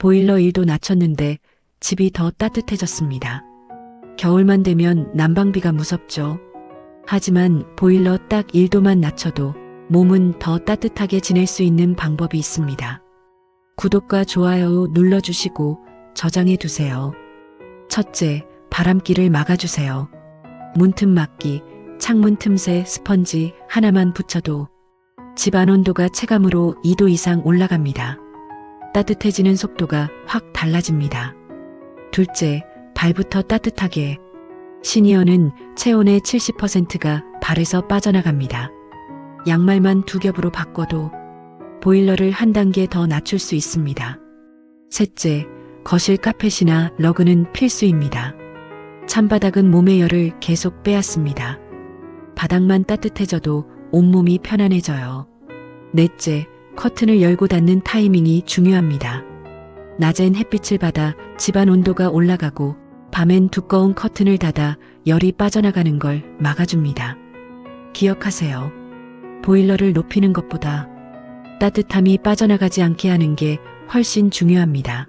보일러 1도 낮췄는데 집이 더 따뜻해졌습니다. 겨울만 되면 난방비가 무섭죠. 하지만 보일러 딱 1도만 낮춰도 몸은 더 따뜻하게 지낼 수 있는 방법이 있습니다. 구독과 좋아요 눌러주시고 저장해 두세요. 첫째, 바람기를 막아주세요. 문틈 막기, 창문 틈새 스펀지 하나만 붙여도 집안 온도가 체감으로 2도 이상 올라갑니다. 따뜻해지는 속도가 확 달라집니다. 둘째, 발부터 따뜻하게. 시니어는 체온의 70%가 발에서 빠져나갑니다. 양말만 두 겹으로 바꿔도 보일러를 한 단계 더 낮출 수 있습니다. 셋째, 거실 카펫이나 러그는 필수입니다. 찬바닥은 몸의 열을 계속 빼앗습니다. 바닥만 따뜻해져도 온몸이 편안해져요. 넷째, 커튼을 열고 닫는 타이밍이 중요합니다. 낮엔 햇빛을 받아 집안 온도가 올라가고 밤엔 두꺼운 커튼을 닫아 열이 빠져나가는 걸 막아줍니다. 기억하세요. 보일러를 높이는 것보다 따뜻함이 빠져나가지 않게 하는 게 훨씬 중요합니다.